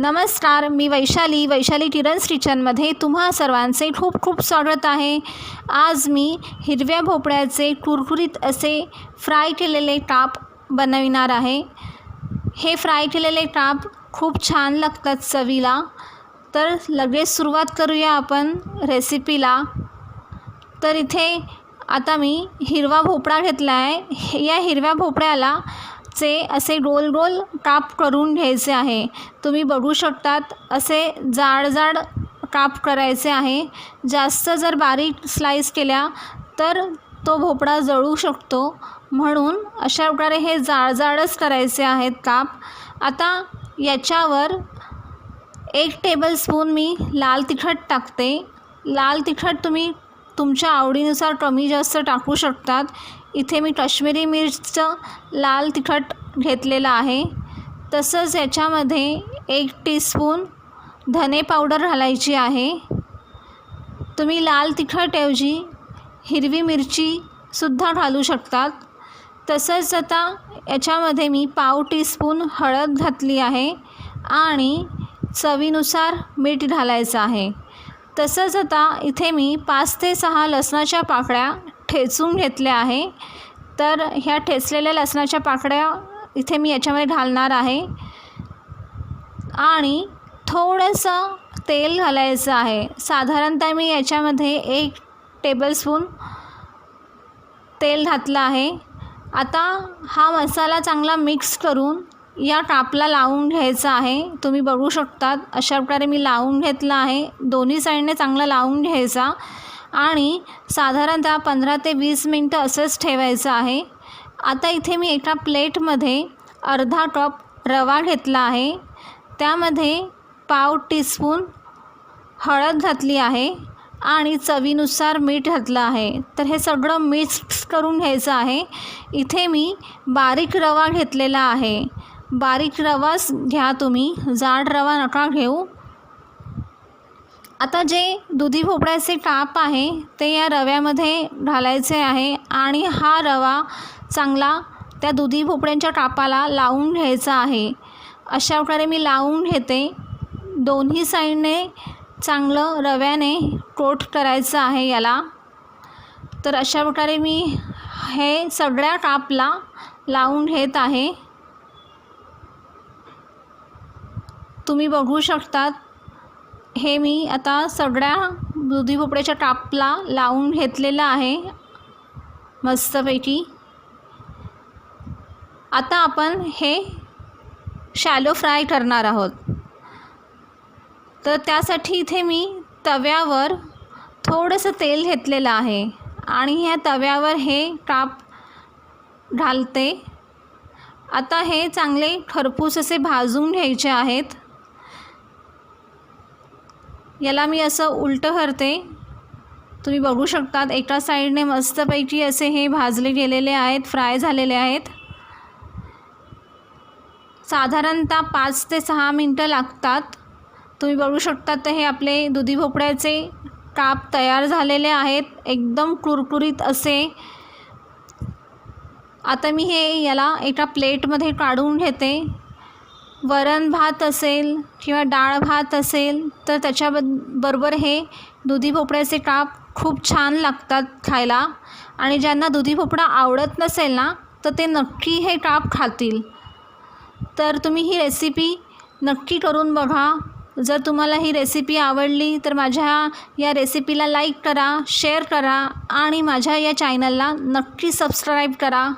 नमस्कार मी वैशाली वैशाली किरण्स किचनमध्ये तुम्हा सर्वांचे खूप खूप स्वागत आहे. आज मी हिरव्या भोपळ्याचे कुरकुरीत असे फ्राय केलेले काप बनविणार आहे. हे फ्राय केलेले काप खूप छान लागतात चवीला. तर लगेच सुरुवात करूया आपण रेसिपीला. तर इथे आता मी हिरवा भोपळा घेतला आहे या हिरव्या भोपळ्याला चे असे गोल गोल काप करून घ्यायचे आहे. तुम्ही बघू शकतात असे जाड जाड काप करायचे आहे. जास्त जर बारीक स्लाईस केल्या तर तो भोपळा जळू शकतो. म्हणून अशा प्रकारे हे जाड जाडच करायचे आहेत काप. आता याच्यावर एक टेबलस्पून मी लाल तिखट टाकते. लाल तिखट तुम्ही तुमच्या आवडीनुसार कमी जास्त टाकू शकतात. इथे मी काश्मीरी मिरचं लाल तिखट घेतलेलं आहे. तसंच याच्यामध्ये एक टीस्पून धने पावडर घालायची आहे. तुम्ही लाल तिखटऐवजी हिरवी मिरचीसुद्धा घालू शकतात. तसंच आता याच्यामध्ये मी पाव टीस्पून हळद घातली आहे आणि चवीनुसार मीठ घालायचं आहे. तसंच आता इथे मी पाच ते सहा लसणाच्या पाकळ्या ठेचून घेतले आहे. तर ह्या ठेचलेल्या लसणाच्या पाकळ्या इथे मी याच्यामध्ये घालणार आहे. आणि थोडंसं तेल घालायचं आहे. साधारणतः मी याच्यामध्ये एक टेबलस्पून तेल घातलं आहे. आता हा मसाला चांगला मिक्स करून या कापला लावून घ्यायचा आहे. तुम्ही बघू शकतात अशा प्रकारे मी लावून घेतला आहे. दोन्ही साईडने चांगला लावून घ्यायचा. आणि साधारणतः पंधरा ते वीस मिनटं असंच ठेवायचं आहे. आता इथे मी एका प्लेटमध्ये अर्धा कप रवा घेतला आहे. त्यामध्ये पाव टीस्पून हळद घातली आहे आणि चवीनुसार मीठ घातलं आहे. तर हे सगळं मिक्स करून घ्यायचं आहे. इथे मी बारीक रवा घेतलेला आहे. बारीक रवाच घ्या तुम्ही. जाड रवा नका घेऊ. आता जे दुधी भोपळ्याचे काप आहे ते या रव्यामध्ये घालायचे आहे आणि हा रवा चांगला त्या दुधी भोपळ्यांच्या कापाला लावून घ्यायचा आहे. अशा प्रकारे मी लावून घेते. दोन्ही साईडने चांगलं रव्याने कोट करायचं आहे याला. तर अशा प्रकारे मी हे सगळ्या कापला लावून घेत आहे. तुम्ही बघू शकतात हे मी आता सगळ्या दुधी भोपळ्याच्या कापला लावून घेतलेलं आहे. मस्तपैकी. आता आपण हे शॅलो फ्राय करणार आहोत. तर त्यासाठी इथे मी तव्यावर थोडंसं तेल घेतलेलं आहे आणि ह्या तव्यावर हे काप घालते. आता हे चांगले खरपूस असे भाजून घ्यायचे आहेत. याला मी असं उलटं करते तुम्ही बघू शकतात एका साईडने मस्तपैकी असे हे भाजले गेलेले आहेत फ्राय झालेले आहेत. साधारणतः पाच ते सहा मिनटं लागतात. तुम्ही बघू शकतात तर हे आपले दुधी भोपळ्याचे काप तयार झालेले आहेत एकदम कुरकुरीत असे. आता मी हे याला एका प्लेटमध्ये काढून घेते. वरण भात असेल किंवा डाळ भात असेल तर त्याच्याबद बरोबर हे दुधी भोपळ्याचे काप खूप छान लागतात खायला. आणि ज्यांना दुधी भोपळा आवडत नसेल ना तर ते नक्की हे काप खातील. तर तुम्ही ही रेसिपी नक्की करून बघा. जर तुम्हाला ही रेसिपी आवडली तर माझ्या या रेसिपीला लाईक करा शेअर करा आणि माझ्या या चॅनलला नक्की सबस्क्राईब करा.